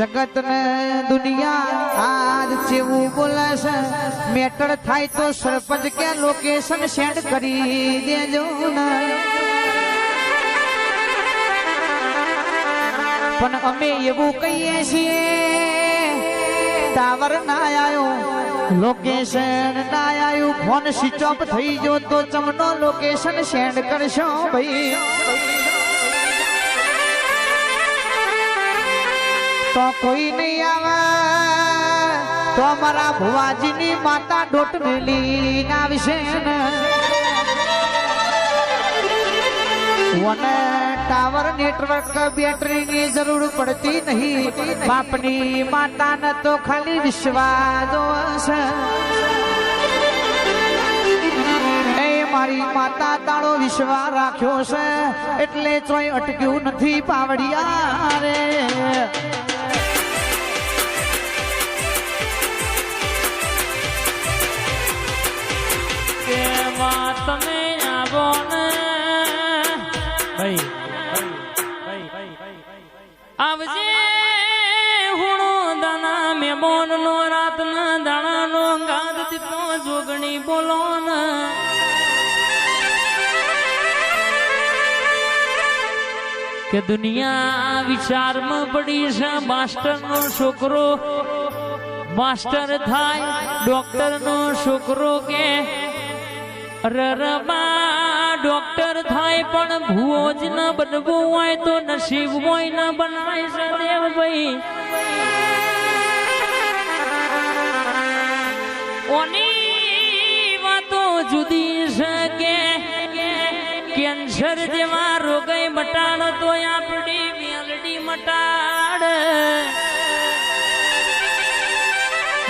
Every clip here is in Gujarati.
જગત ને દુનિયા આજ જેવું બોલે છે મેટર થાય તો સરપંચ કે લોકેશન સેન્ડ કરી દેજો પણ અમે એવું કહીએ છીએ, ટાવર ના આવ્યો લોકેશન ના આવ્યું ફોન સ્વિચ ઓફ થઈ ગયો તો ચમનો લોકેશન સેન્ડ કરશો ભાઈ. તો કોઈ નહીં આવે. તો મારા ભુવાજીની માતા ડોટ મેલી વિશે ને. વને ટાવર નેટવર્ક બેટરીની જરૂર પડતી નહીં. બાપની માતાને તો ખાલી વિશ્વાસ એ મારી માતા તાળો વિશ્વાસ રાખ્યો છે. એટલે ચોય અટક્યું નથી પાવડિયા રે. હુણો દાના મેમોન નો રાત ના જોગણી બોલો કે દુનિયા વિચારમાં પડી છે માસ્ટર નો છોકરો, માસ્ટર થાય ડોક્ટર નો છોકરો કે રરબા ડોક્ટર થાય પણ ભૂવો જ ન બનવું હોય તો નસીબ હોય ન બનાય છે દેવભાઈ ઓની વાતો જુદી છે કે કેન્સર જેવા રોગે મટાડ તો આપણી મેલડી મટાડ.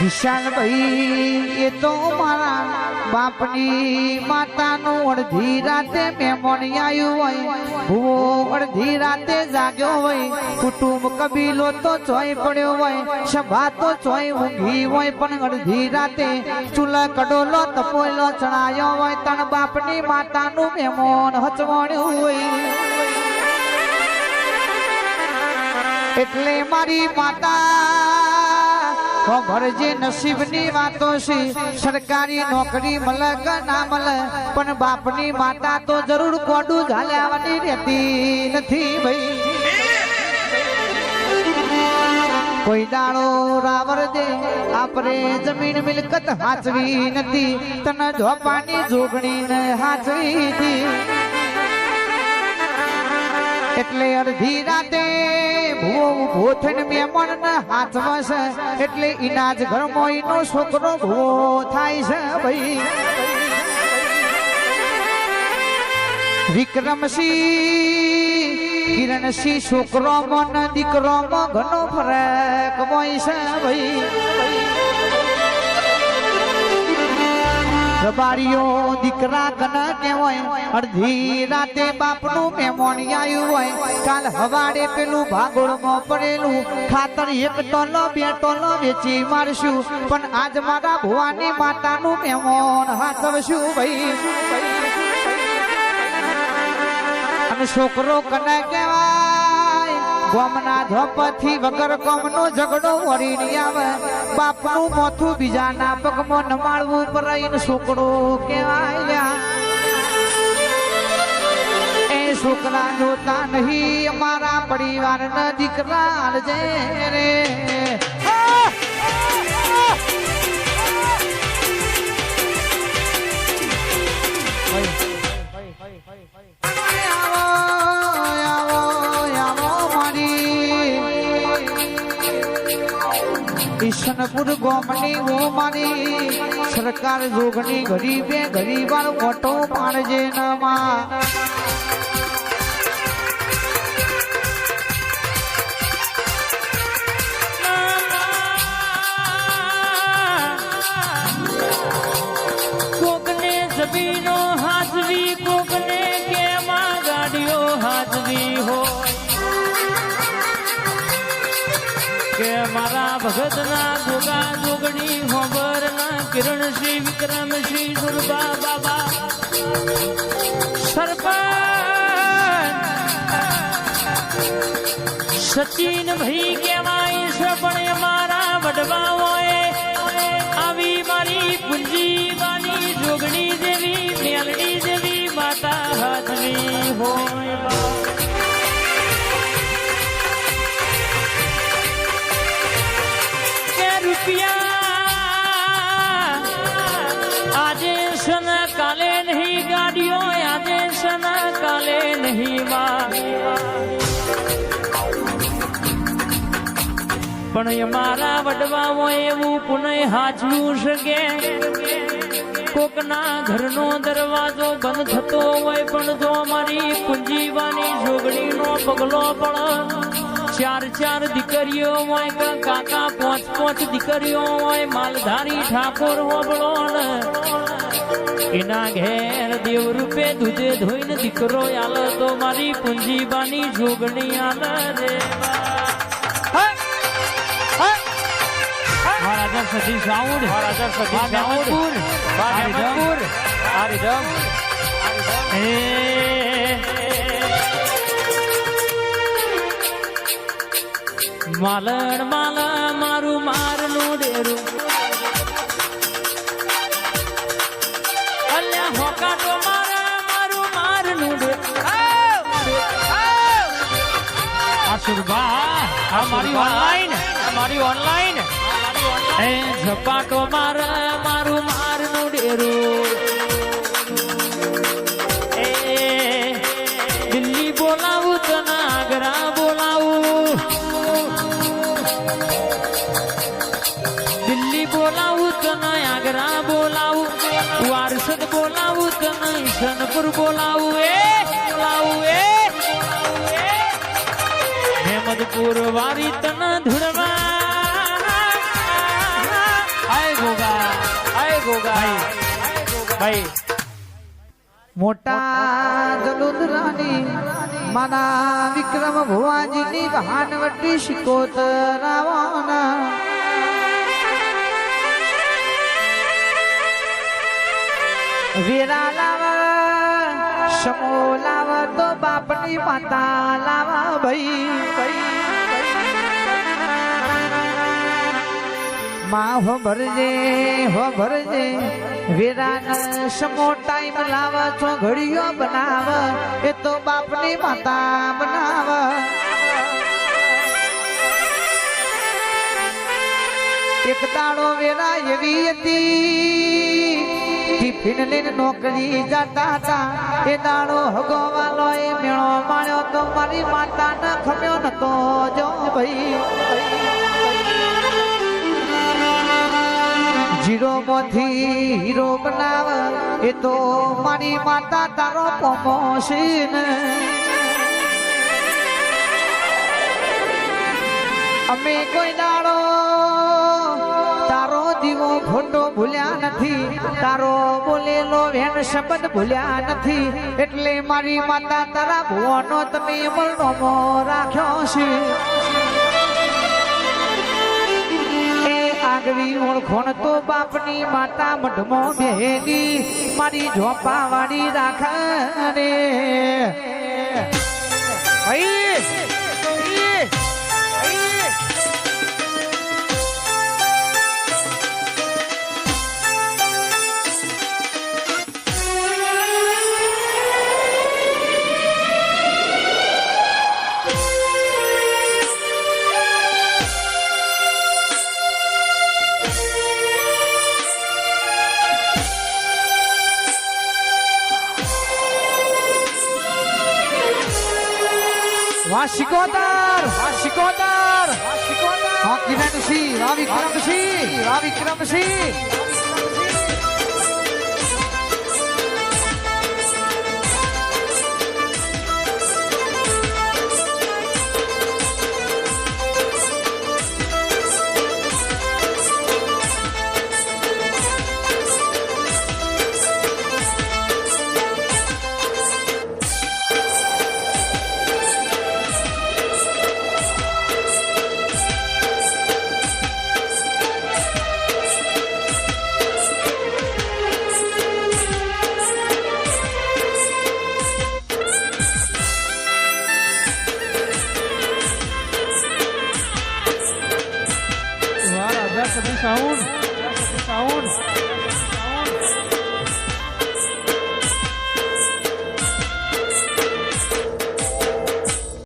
વિશાલભાઈ એ તો મારા બાપની માતાનું અડધી રાતે મહેમાન આવ્યું હોય. ભૂવો અડધી રાતે જાગ્યો હોય. કુટુંબ કબીલો તો ચોય પડ્યો હોય. સભા તો ચોય ઊંઘી હોય, પણ અડધી રાતે ચૂલા કડોલો તપોયલો ચણાયો હોય. તણ બાપની માતાનું મહેમાન હચવાણ્યું હોય. એટલે મારી માતા ખબર જે નસીબની વાતો છે, સરકારી નોકરી મળે કે ના મળે પણ બાપની માતા તો જરૂર કોડું ઝાલ્યાવાની રહેતી નથી ભાઈ. કોઈ દાડો રાવર દે આપણે જમીન મિલકત હાચવી નથી, તને ઝોપાની જોગણી હાચવી હતી. એટલે અડધી રાતે ભૂવો ઊભો થઈને મહેમાન ને હાથમાં છે. એટલે ઇનાજ ઘરમાં એનો છોકરો ભૂવો થાય છે ભાઈ. વિક્રમસિંહ, કિરણસિંહ છોકરો મન, દીકરો ઘણો ફરક હોય છે ભાઈ. રબારીઓ દીકરા કન કહેવાય અડધી રાતે બાપનું મહેમાન આવ્યું હોય. કાલ હવાડે પેલું ભાગોળમાં પડેલું, ખાતર એક ટોલો બે ટોલો વેચી મારશું. પણ આજ મારા ભુવાની માતાનું મહેમાન હાથવશું ભાઈ. અને છોકરો કને કહેવાય, ગોમના ધોપથી વગર કોમનો ઝઘડો વળી આવે. બાપનું મોથું બીજાના પગમાં નમાડવું પરાઈને છોકરો કેવાય એ છોકરા જોતા નહીં, અમારા પરિવારના દીકરા આલજે રે. ઈશનપુર ગોમની ઓ મારી સરકાર જોગની ગરીબે ગરીબાર મોટો પાડજે નમા. કે મારા ભગતના ગોગા જોગણી હોબરના કિરણશ્રી વિક્રમશ્રી દુર્ગા બાબા. સરપંચ! સચિન ભાઈ કહેવાય છે, પણ એ મારા વડવાઓએ કાલે નહીં માં પણ મારા વડવાઓ એવું પુનઃ હાચવું શકે. કોકના ઘરનો દરવાજો બંધ થતો હોય પણ જો મારી પુંજીવાની જોગણીનો પગલો પણ ચાર ચાર દીકરીઓ હોય કાકા, પાંચ પાંચ દીકરીઓ હોય, માલધારી ઠાકોર હોબળો એના ઘેર દેવ રૂપે દૂધે ધોઈને દીકરો આલ તો મારી પુંજીબાની જોગણી આલ રે મહારાજા સતી સાઉડ મહારાજા સતી સાઉડ. મહેમદપુર મહેમદપુર. હરિધમ માલણ માલા મારું મારનું ડેરું. તો મારા મારું મારનું ડેરું આ સુરભા આ મારી ઓનલાઈન આ મારી ઓનલાઈન એ ઝપાટો મારા મારું મારનું ડેરું. તો સનપુર બોલાવું એ બોલાવું એ હેમદપુર વારી તન ધૂળવા. આય ગોગા આય ગોગા. ભાઈ મોટા જલોદરાની માના વિક્રમ ભુવાજીની ભાનવટી શિકોતરાવાના વેરા લાવા સમો લાવા, તો બાપની માતા લાવા ભાઈ માં હો ભરજે હો ભરજે, વેરાના સમો ટાઈમ લાવા છો ઘડીઓ બનાવ, એ તો બાપની માતા બનાવ. એક દાડો વેરા એવી હતી ટિફિન લઈને નોકરી જતા હતા. એ દાડો હગોવાલો એ મેળો માણ્યો તો મારી માતા ન ખમ્યો નતો જો ભાઈ. જીરો મોથી હીરો બનાવ એ તો મારી માતા તારો પ્રમોશન. અમે કોઈ દાડો ખોટો ભૂલ્યા નથી, તારો બોલેલો વેણ શબ્દ ભૂલ્યા નથી, એટલે મારી માતા તારા ભુવાનો તમે અમલનો રાખ્યો છે. આગવી ઓળખોણ તો બાપની માતા મઢમો ભેગી મારી ઝોપા વાળી રાખે. રે વિક્રમસિંહ વાહ વિક્રમસિંહ